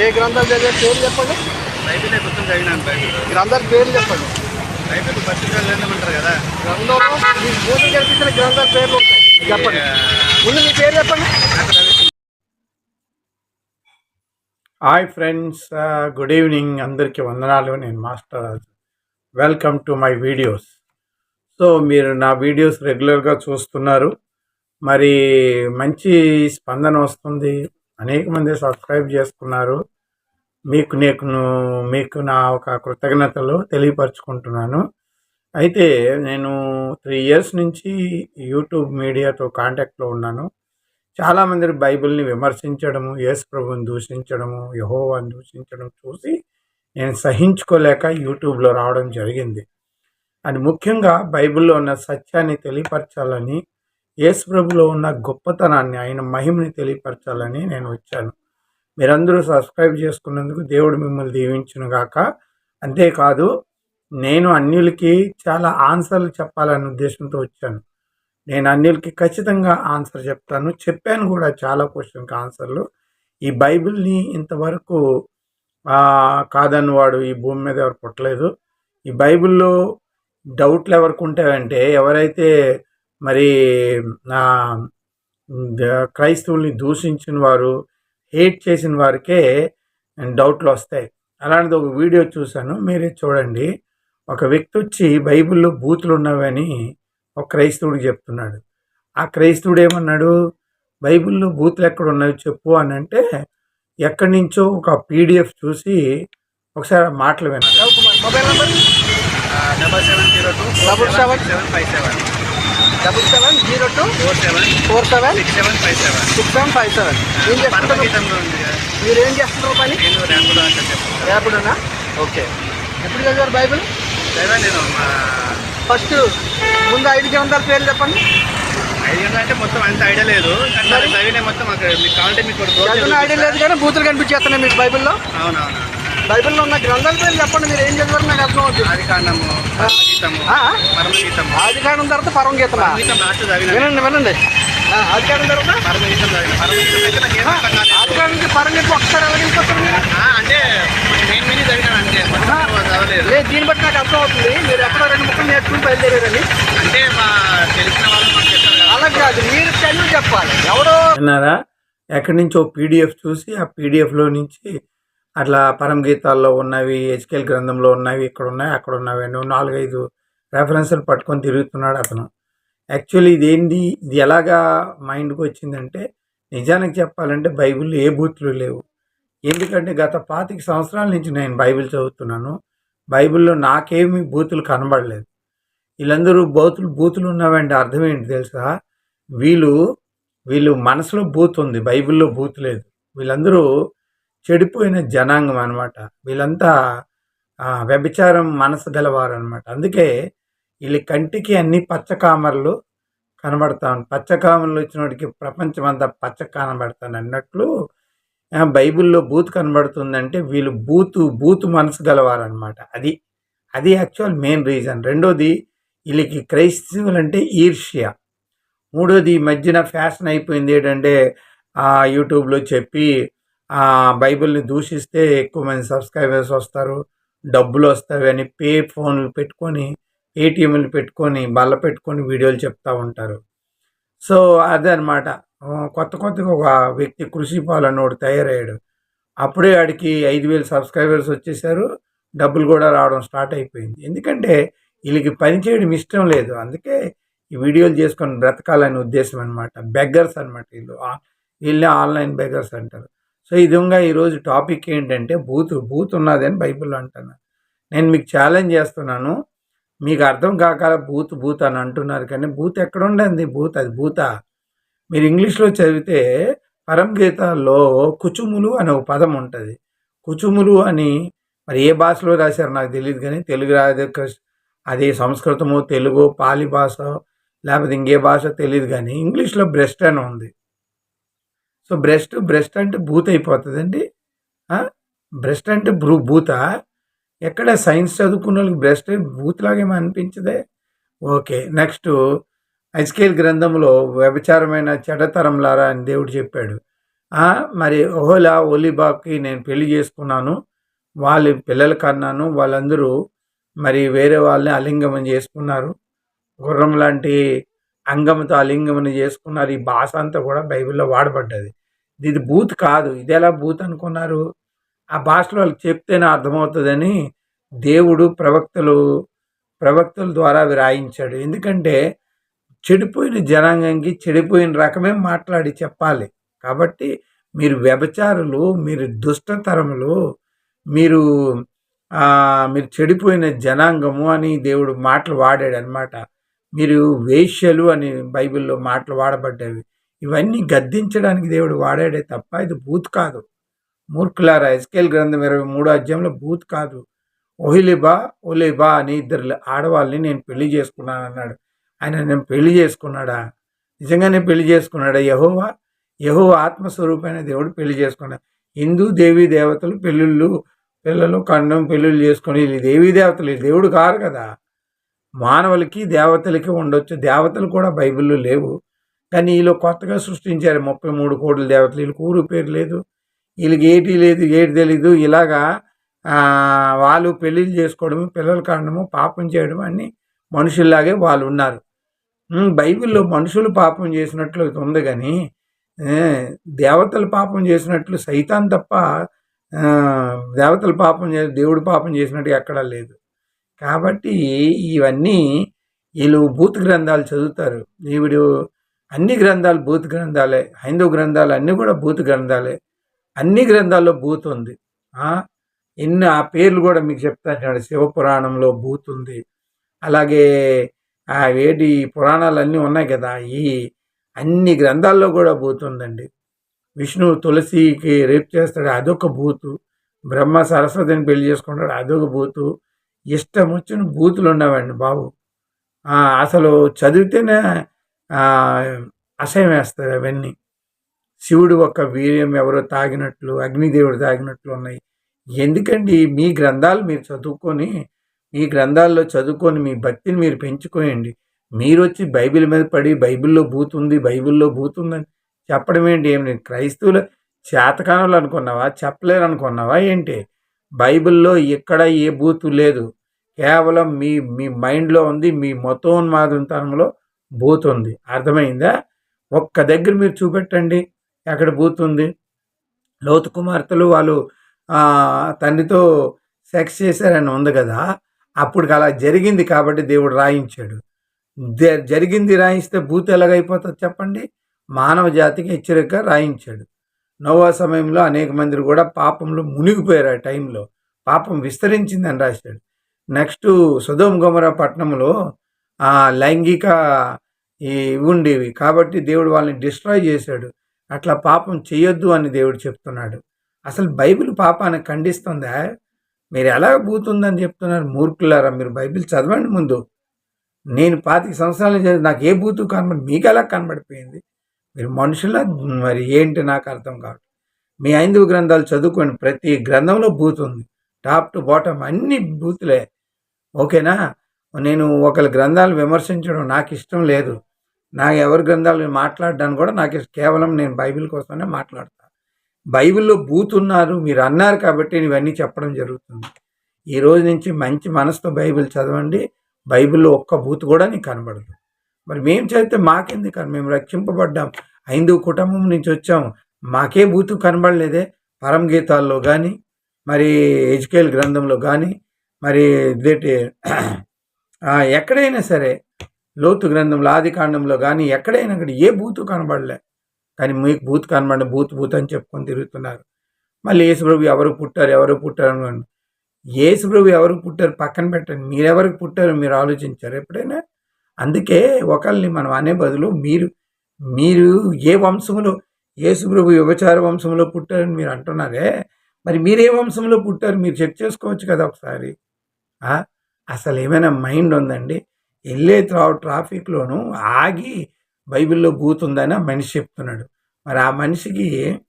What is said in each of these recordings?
ఏ గ్రంథాలు చదివే పేరు చెప్పండి? బైబిల్ చదివినాను బైబిల్. గ్రంథాల పేర్లు చెప్పండి. బైబిల్ కదా. గ్రంథంలో మీకు పూజ గ్రంథాల పేర్లు ఉంటాయి. చెప్పండి. ముందు మీ పేరు చెప్పండి. Hi friends good evening. అందరికీ వందనాలు. నేను master welcome to my videos. So మీరు నా వీడియోస్ రెగ్యులర్గా చూస్తున్నారు. మరి మంచి స్పందన వస్తుంది. అనేక మంది సబ్స్క్రైబ్ చేసుకున్నారు. మీకు నేను మీకు నా ఒక కృతజ్ఞతలు తెలియపరచుకుంటున్నాను. అయితే నేను త్రీ ఇయర్స్ నుంచి యూట్యూబ్ మీడియాతో కాంటాక్ట్లో ఉన్నాను. చాలామంది బైబిల్ని విమర్శించడము యేసు ప్రభుని దూషించడము యహోవాని దూషించడం చూసి నేను సహించుకోలేక యూట్యూబ్లో రావడం జరిగింది. అది ముఖ్యంగా బైబిల్లో ఉన్న సత్యాన్ని తెలియపరచాలని ప్రభులో ఉన్న గొప్పతనాన్ని ఆయన మహిమని తెలియపరచాలని నేను వచ్చాను. మీరందరూ సబ్స్క్రైబ్ చేసుకున్నందుకు దేవుడు మిమ్మల్ని దీవించును గాక. అంతేకాదు నేను అన్యులకి చాలా ఆన్సర్లు చెప్పాలనే ఉద్దేశంతో వచ్చాను. నేను అన్నిటికి ఖచ్చితంగా ఆన్సర్ చెప్తాను. చెప్పాను కూడా చాలా క్వశ్చన్కి ఆన్సర్లు. ఈ బైబిల్ని ఇంతవరకు కాదని వాడు ఈ భూమి మీద ఎవరు పుట్టలేదు. ఈ బైబిల్లో డౌట్లు ఎవరికి ఉంటాయంటే ఎవరైతే మరి క్రైస్తవుల్ని దూషించిన వారు హేట్ చేసిన వారికే డౌట్లు వస్తాయి. అలాంటిది ఒక వీడియో చూశాను మీరే చూడండి. ఒక వ్యక్తి వచ్చి బైబిల్లో బూతులు ఉన్నవని ఒక క్రైస్తవుడికి చెప్తున్నాడు. ఆ క్రైస్తవుడు ఏమన్నాడు? బైబిల్లో బూతులు ఎక్కడ ఉన్నాయో చెప్పు అని అంటే ఎక్కడి నుంచో ఒక పీడిఎఫ్ చూసి ఒకసారి మాటలు విన్నాను mobile number? Double seven zero two. Seven five seven. Double seven zero two four seven four seven six seven five seven six seven five seven. ఏం కదా మీరు ఏం చేస్తుంటారు పని? రేపడునా ఓకే. ఎప్పుడు చదివారు బైబిల్? నేను ఫస్ట్ ముందు ఐదు గ్రంథాల పేర్లు చెప్పండి. ఐడియా అంటే మొత్తం అంత ఐడియా లేదు? చదివిన మొత్తం అక్కడ మీకు కావాలంటే మీకు ఐడియా లేదు కానీ బూతులు కనిపించేస్తున్నాయి మీకు బైబిల్లో. అవునవును. బైబిల్లో ఉన్న గ్రంథాల పేర్లు చెప్పండి మీరు ఏం చదివారు నాకు అర్థం అవుతుంది. ఆది కాండము పరమగీతము ఆ? పరమగీతము. ఆది కాండం తర్వాత పరమగీతం చదివిన వినండి వినండి. ఆది కాండం తర్వాత? పరమగీతం చదివిన పరమగీతం ఆది కాండం నుంచి పరం గీతం ఒకసారి ఎలా వెళ్ళిపోతారు అంటే మెయిన్ మెయిన్ మొత్తం చదవలేదు. లేదు దీన్ని బట్టి నాకు అర్థం అవుతుంది. మీరు ఎక్కడో రెండు ముక్కలు నేర్చుకుని బయలుదేరారని. అంటే మా తెలిసిన వాళ్ళు. అలా కాదు మీరు తెలుగు చెప్పాలి. ఎవడో విన్నారా? ఎక్కడి నుంచో పీడిఎఫ్ చూసి ఆ పీడిఎఫ్లో నుంచి అట్లా పరమగీతాల్లో ఉన్నవి హెచ్కేల్ గ్రంథంలో ఉన్నవి ఇక్కడ ఉన్నాయి అక్కడ ఉన్నవి అని నాలుగైదు రెఫరెన్స్లు పట్టుకొని తిరుగుతున్నాడు అతను. యాక్చువల్లీ ఇదేంటి ఇది ఎలాగా మైండ్కి వచ్చిందంటే నిజానికి చెప్పాలంటే బైబిల్లో ఏ బూతులు లేవు. ఎందుకంటే గత పాతిక సంవత్సరాల నుంచి నేను బైబిల్ చదువుతున్నాను. బైబిల్లో నాకేమీ బూతులు కనబడలేదు. వీళ్ళందరూ బూతులు బూతులు ఉన్నావంటే అర్థం ఏంటి తెలుసా? వీళ్ళు వీళ్ళు మనసులో బూత్ ఉంది బైబిల్లో బూత్ లేదు. వీళ్ళందరూ చెడిపోయిన జనాంగం అనమాట వీళ్ళంతా వ్యభిచారం మనసు గలవారు అనమాట అందుకే వీళ్ళ కంటికి అన్ని పచ్చకామర్లు కనబడతా పచ్చకామర్లు వచ్చినోడికి ప్రపంచం అంతా పచ్చ కనబడతాను అన్నట్లు బైబిల్లో బూత్ కనబడుతుందంటే వీళ్ళు బూతు బూతు మనసు గలవారు అనమాట అది అది యాక్చువల్ మెయిన్ రీజన్. రెండోది వీళ్ళకి క్రైస్తవులు అంటే ఈర్ష్య. మూడోది ఈ మధ్యన ఫ్యాషన్ అయిపోయింది ఏంటంటే యూట్యూబ్లో చెప్పి బైబిల్ని దూషిస్తే ఎక్కువ మంది సబ్స్క్రైబర్స్ వస్తారు డబ్బులు వస్తాయి అని పే ఫోన్లు పెట్టుకొని ఏటీఎంలు పెట్టుకొని బల్ల పెట్టుకొని వీడియోలు చెప్తూ ఉంటారు. సో అదే అనమాట కొత్త కొత్తగా ఒక వ్యక్తి కృషి పాలనోడు తయారయ్యాడు. అప్పుడే వాడికి ఐదు వేలు సబ్స్క్రైబర్స్ వచ్చేసారు డబ్బులు కూడా రావడం స్టార్ట్ అయిపోయింది. ఎందుకంటే వీళ్ళకి పని చేయడం ఇష్టం లేదు. అందుకే ఈ వీడియోలు చేసుకొని బ్రతకాలనే ఉద్దేశం అనమాట బెగ్గర్స్ అనమాట వీళ్ళు. వీళ్ళే ఆన్లైన్ బెగ్గర్స్ అంటారు. సో ఈ విధంగా ఈరోజు టాపిక్ ఏంటంటే బూత్ బూత్ ఉన్నది అని బైబిల్లో అంటున్నాను నేను మీకు ఛాలెంజ్ చేస్తున్నాను. మీకు అర్థం కాక బూత్ బూత్ అని అంటున్నారు కానీ బూత్ ఎక్కడ ఉండండి బూత్ అది బూత మీరు ఇంగ్లీష్లో చదివితే పరంగీతాల్లో కుచుములు అనే ఒక పదం ఉంటుంది. కుచుములు అని మరి ఏ భాషలో రాశారు నాకు తెలియదు కానీ తెలుగు రాదు అది సంస్కృతమో తెలుగు పాలి భాష లేకపోతే ఇంకే భాష తెలియదు కానీ ఇంగ్లీష్లో బ్రెస్ట్ అని ఉంది. సో బ్రెస్ట్ బ్రెస్ట్ అంటే బూత్ అయిపోతుందండి. బ్రెస్ట్ అంటే బ్రూ భూత. ఎక్కడ సైన్స్ చదువుకున్న వాళ్ళకి బ్రెస్ట్ భూత్లాగేమో అనిపించదే. ఓకే నెక్స్ట్ ఐస్కేల్ గ్రంథంలో వ్యభిచారమైన చెడతరంలారా అని దేవుడు చెప్పాడు. మరి ఓహోలా ఓలిబాకి నేను పెళ్ళి చేసుకున్నాను. వాళ్ళ పిల్లలు కన్నాను. వాళ్ళందరూ మరి వేరే వాళ్ళని అలింగమం చేసుకున్నారు. గుర్రం లాంటి అంగంతో అలింగమని చేసుకున్నారు. ఈ భాష అంతా కూడా బైబిల్లో వాడబడ్డది. ఇది బూత్ కాదు. ఇది ఎలా బూత్ అనుకున్నారు? ఆ భాషలో వాళ్ళకి చెప్తేనే అర్థమవుతుందని దేవుడు ప్రవక్తలు ప్రవక్తల ద్వారా అవి రాయించాడు. ఎందుకంటే చెడిపోయిన జనాంగంకి చెడిపోయిన రకమే మాట్లాడి చెప్పాలి. కాబట్టి మీరు వ్యభిచారులు మీరు దుష్టతరములు మీరు మీరు చెడిపోయిన జనాంగము అని దేవుడు మాటలు వాడాడు అనమాట మీరు వేష్యలు అని బైబిల్లో మాటలు వాడబడ్డవి ఇవన్నీ గద్దించడానికి దేవుడు వాడాడే తప్ప ఇది బూత్ కాదు. మూర్ఖులారా ఎస్కేల్ గ్రంథం ఇరవై మూడో అధ్యాయంలో బూత్ కాదు. ఓహిలిబా ఓలిబా అని ఇద్దరు ఆడవాళ్ళని నేను పెళ్ళి చేసుకున్నాను అన్నాడు. ఆయన నేను పెళ్ళి చేసుకున్నాడా? నిజంగానే పెళ్ళి చేసుకున్నాడా? యహోవా యహో ఆత్మస్వరూపమైన దేవుడు పెళ్ళి చేసుకున్నాడు. హిందూ దేవీ దేవతలు పెళ్ళిళ్ళు పిల్లలు కండం పెళ్ళిళ్ళు చేసుకుని దేవీ దేవతలు దేవుడు కారు కదా. మానవులకి దేవతలకి ఉండొచ్చు. దేవతలు కూడా బైబిల్లో లేవు. కానీ వీళ్ళు కొత్తగా సృష్టించారు. ముప్పై మూడు కోట్ల దేవతలు. వీళ్ళకి ఊరు పేరు లేదు. వీళ్ళకి ఏటి లేదు ఏటి తెలీదు. ఇలాగా వాళ్ళు పెళ్ళిళ్ళు చేసుకోవడము పిల్లలు కావడము పాపం చేయడం అన్ని మనుషుల్లాగే వాళ్ళు ఉన్నారు. బైబిల్లో మనుషులు పాపం చేసినట్లు ఉంది కానీ దేవతలు పాపం చేసినట్లు సైతాన్ తప్ప దేవతలు పాపం చే దేవుడు పాపం చేసినట్టు ఎక్కడా లేదు. కాబట్టి ఇవన్నీ వీళ్ళు భూత గ్రంథాలు చదువుతారు. ఈవిడు అన్ని గ్రంథాలు భూత గ్రంథాలే హైందవ గ్రంథాలు అన్నీ కూడా భూత గ్రంథాలే. అన్ని గ్రంథాల్లో భూత్ ఉంది. ఎన్ని ఆ పేర్లు కూడా మీకు చెప్తాను చూడండి శివపురాణంలో భూత్ ఉంది. అలాగే ఆ వేటి పురాణాలు అన్నీ ఉన్నాయి కదా ఈ అన్ని గ్రంథాల్లో కూడా భూత్ ఉందండి. విష్ణువు తులసికి రేపు చేస్తాడు అదొక భూతు. బ్రహ్మ సరస్వతిని పెళ్ళి చేసుకుంటాడు అదొక భూతు. ఇష్టం వచ్చిన బూతులు ఉన్నావండి బాబు. అసలు చదివితేనే అసహ్యం అవన్నీ. శివుడు ఒక వీర్యం ఎవరో తాగినట్లు అగ్నిదేవుడు తాగినట్లు ఉన్నాయి. ఎందుకండి? మీ గ్రంథాలు మీరు చదువుకొని మీ గ్రంథాల్లో చదువుకొని మీ భక్తిని మీరు పెంచుకోయండి. మీరు వచ్చి బైబిల్ మీద పడి బైబిల్లో బూత్ ఉంది బైబిల్లో బూతుందని చెప్పడం ఏంటి? ఏమి నేను క్రైస్తవులు చేతకానులు అనుకున్నావా? చెప్పలేరు అనుకున్నావా? ఏంటి? బైబిల్లో ఎక్కడ ఏ బూతు లేదు. కేవలం మీ మీ మైండ్లో ఉంది. మీ మతోన్మాదంతనంలో బూత్ ఉంది అర్థమైందా? ఒక్క దగ్గర మీరు చూపెట్టండి. ఎక్కడ బూత్ ఉంది లోతు కుమార్తెలు వాళ్ళు తండ్రితో సెక్స్ చేశారని ఉంది కదా? అప్పుడు అలా జరిగింది కాబట్టి దేవుడు రాయించాడు. జ- జరిగింది రాయిస్తే బూత్ ఎలాగైపోతుంది చెప్పండి? మానవ జాతికి హెచ్చరిక రాయించాడు. నోవా సమయంలో అనేక మంది కూడా పాపంలో మునిగిపోయారు ఆ టైంలో. పాపం విస్తరించిందని రాశాడు. నెక్స్ట్ సుధోమ్ గుమర పట్టణంలో లైంగిక ఈ ఉండేవి కాబట్టి దేవుడు వాళ్ళని డిస్ట్రాయ్ చేశాడు. అట్లా పాపం చేయొద్దు అని దేవుడు చెప్తున్నాడు. అసలు బైబిల్ పాపాన్ని ఖండిస్తుందా? మీరు ఎలా పోతుందని చెప్తున్నారు మూర్ఖులారా? మీరు బైబిల్ చదవండి ముందు. నేను పాతిక సంవత్సరాలు చదివి నాకు ఏ బూతు కనబడి మీకు ఎలా కనబడిపోయింది? మీరు మనుషుల? మరి ఏంటి నాకు అర్థం కాదు. మీ ఐదు గ్రంథాలు చదువుకోండి. ప్రతి గ్రంథంలో బూత్ ఉంది. టాప్ టు బాటమ్ అన్ని బూతులే. ఓకేనా? నేను ఒకరి గ్రంథాలు విమర్శించడం నాకు ఇష్టం లేదు. నా ఎవరి గ్రంథాలు మాట్లాడడానికి కూడా నాకు కేవలం నేను బైబిల్ కోసమే మాట్లాడతాను బైబిల్లో బూత్ ఉన్నారు మీరు అన్నారు కాబట్టి ఇవన్నీ చెప్పడం జరుగుతుంది. ఈ రోజు నుంచి మంచి మనసుతో బైబిల్ చదవండి. బైబిల్లో ఒక్క బూత్ కూడా నీకు కనబడదు. మరి మేము చదివితే మాకెందుకు కానీ మేము రక్షింపబడ్డాం. ఐదు కుటుంబం నుంచి వచ్చాము మాకే బూతు కనబడలేదే. పరం గీతాల్లో కానీ మరి ఎజుకేల్ గ్రంథంలో కానీ మరి ఇదేంటి ఎక్కడైనా సరే లోతు గ్రంథంలో ఆది కాండంలో కానీ ఎక్కడైనా అక్కడ ఏ బూతు కనబడలే. కానీ మీకు బూత్ కనబడి బూత్ బూత్ అని చెప్పుకొని తిరుగుతున్నారు. మళ్ళీ యేసుప్రభు ఎవరు పుట్టారు ఎవరు పుట్టారు అనుకోండి యేసుప్రభు ఎవరు పుట్టారు పక్కన పెట్టండి. మీరెవరికి పుట్టారో మీరు ఆలోచించారు ఎప్పుడైనా? అందుకే ఒకళ్ళని మనం అనే బదులు మీరు మీరు ఏ వంశంలో యేసుప్రభు యువచార వంశంలో పుట్టారని మీరు అంటున్నారే? మరి మీరు ఏ వంశంలో పుట్టారు మీరు చెక్ చేసుకోవచ్చు కదా ఒకసారి. అసలు ఏమైనా మైండ్ ఉందండి. వెళ్ళే ట్రా ట్రాఫిక్లోనూ ఆగి బైబిల్లో గూతుందని ఆ మనిషి చెప్తున్నాడు. మరి ఆ మనిషికి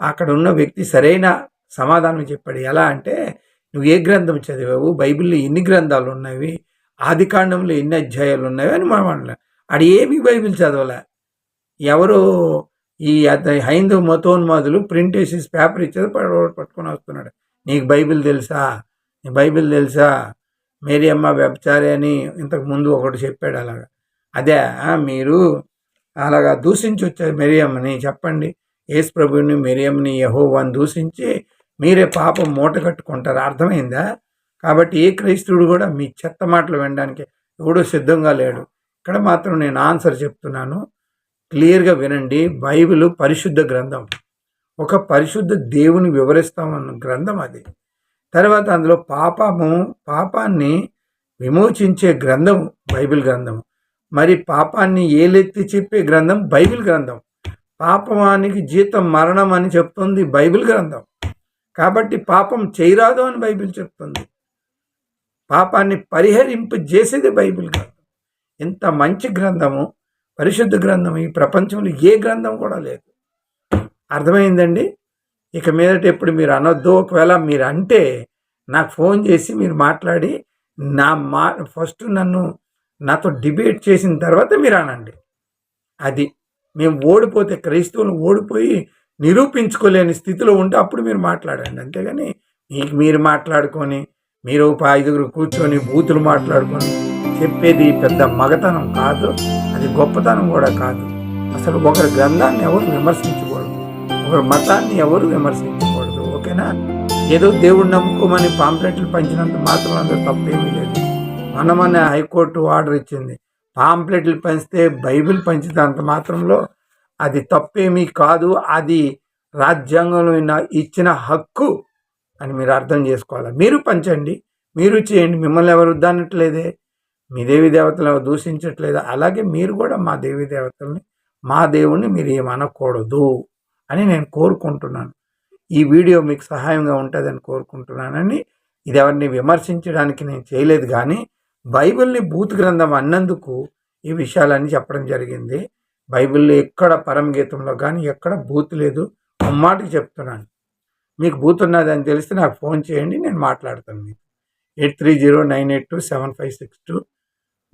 అక్కడ ఉన్న వ్యక్తి సరైన సమాధానం చెప్పాడు. ఎలా అంటే నువ్వు ఏ గ్రంథం చదివావు? బైబిల్లో ఎన్ని గ్రంథాలు ఉన్నవి ఆది కాండంలో ఎన్ని అధ్యాయాలు ఉన్నవి అని మనం అనలే. ఆడు ఏమి బైబిల్ చదవలే. ఎవరు ఈ అత- హైందవ మతోన్మాదులు ప్రింట్ వేసి పేపర్ ఇచ్చేది పట్టుకొని వస్తున్నాడు. నీకు బైబిల్ తెలుసా? నీ బైబిల్ తెలుసా? మేరీ అమ్మ వ్యభిచారి అని ఇంతకు ముందు ఒకటి చెప్పాడు అలాగా. అదే మీరు అలాగా దూషించి వచ్చారు మెరియమ్మని చెప్పండి. యేసు ప్రభుని మెరియమ్మని యహోవాని దూషించి మీరే పాపం మూట కట్టుకుంటారు. అర్థమైందా? కాబట్టి ఏ క్రైస్తవుడు కూడా మీ చెత్త మాటలు వినడానికి ఎవడూ సిద్ధంగా లేడు. ఇక్కడ మాత్రం నేను ఆన్సర్ చెప్తున్నాను. క్లియర్గా వినండి. బైబిల్ పరిశుద్ధ గ్రంథం. ఒక పరిశుద్ధ దేవుని వివరిస్తామన్న గ్రంథం అది. తర్వాత అందులో పాపము పాపాన్ని విమోచించే గ్రంథము బైబిల్ గ్రంథము. మరి పాపాన్ని ఏలెత్తి చెప్పే గ్రంథం? బైబిల్ గ్రంథం. పాపమానికి జీతం మరణం అని చెప్తుంది బైబిల్ గ్రంథం. కాబట్టి పాపం చేయరాదు అని బైబిల్ చెప్తుంది. పాపాన్ని పరిహరింపు చేసేది బైబిల్ గ్రంథం. ఇంత మంచి గ్రంథము పరిశుద్ధ గ్రంథం ఈ ప్రపంచంలో ఏ గ్రంథం కూడా లేదు. అర్థమైందండి? ఇక మీదట ఎప్పుడు మీరు అనొద్దు. ఒకవేళ మీరు అంటే నాకు ఫోన్ చేసి మీరు మాట్లాడి నా మా ఫస్ట్ నన్ను నాతో డిబేట్ చేసిన తర్వాత మీరు అనండి. అది మేము ఓడిపోతే క్రైస్తవులు ఓడిపోయి నిరూపించుకోలేని స్థితిలో ఉంటే అప్పుడు మీరు మాట్లాడండి. అంతేగాని మీకు మీరు మాట్లాడుకొని మీరు ఒక ఐదుగురు కూర్చొని బూతులు మాట్లాడుకొని చెప్పేది పెద్ద మగతనం కాదు. అది గొప్పతనం కూడా కాదు. అసలు ఒకరి గ్రంథాన్ని ఎవరు విమర్శించు ఒక మతాన్ని ఎవరు విమర్శించకూడదు ఓకేనా? ఏదో దేవుడు నమ్ముకోమని పాంప్లెట్లు పంచినంత మాత్రం అందరూ తప్పేమీ లేదు. మనమన్న హైకోర్టు ఆర్డర్ ఇచ్చింది. పాంప్లెట్లు పంచితే బైబిల్ పంచితే అంత మాత్రంలో అది తప్పేమీ కాదు అది రాజ్యాంగంలో ఇచ్చిన హక్కు అని మీరు అర్థం చేసుకోవాలి. మీరు పంచండి మీరు చేయండి మిమ్మల్ని ఎవరు వద్దనట్లేదే మీ దేవి దేవతలను దూషించట్లేదు? అలాగే మీరు కూడా మా దేవి దేవతల్ని మా దేవుణ్ణి మీరు ఏమనకూడదు. అని నేను కోరుకుంటున్నాను. ఈ వీడియో మీకు సహాయంగా ఉంటుందని కోరుకుంటున్నానని. ఇది ఎవరిని విమర్శించడానికి నేను చేయలేదు కానీ బైబిల్ని బూత్ గ్రంథం అన్నందుకు ఈ విషయాలన్నీ చెప్పడం జరిగింది. బైబిల్లో ఎక్కడ పరమగీతంలో కానీ ఎక్కడ బూత్ లేదు. అమ్మాటికి చెప్తున్నాను. మీకు బూత్ ఉన్నదని తెలిస్తే నాకు ఫోన్ చేయండి నేను మాట్లాడతాను మీకు. Eight three zero nine eight two seven five six two.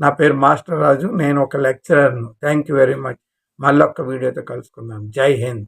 నా పేరు మాస్టర్ రాజు నేను ఒక లెక్చరర్ను. Thank you very much. మళ్ళీ వీడియోతో కలుసుకుందాం. జై హింద్.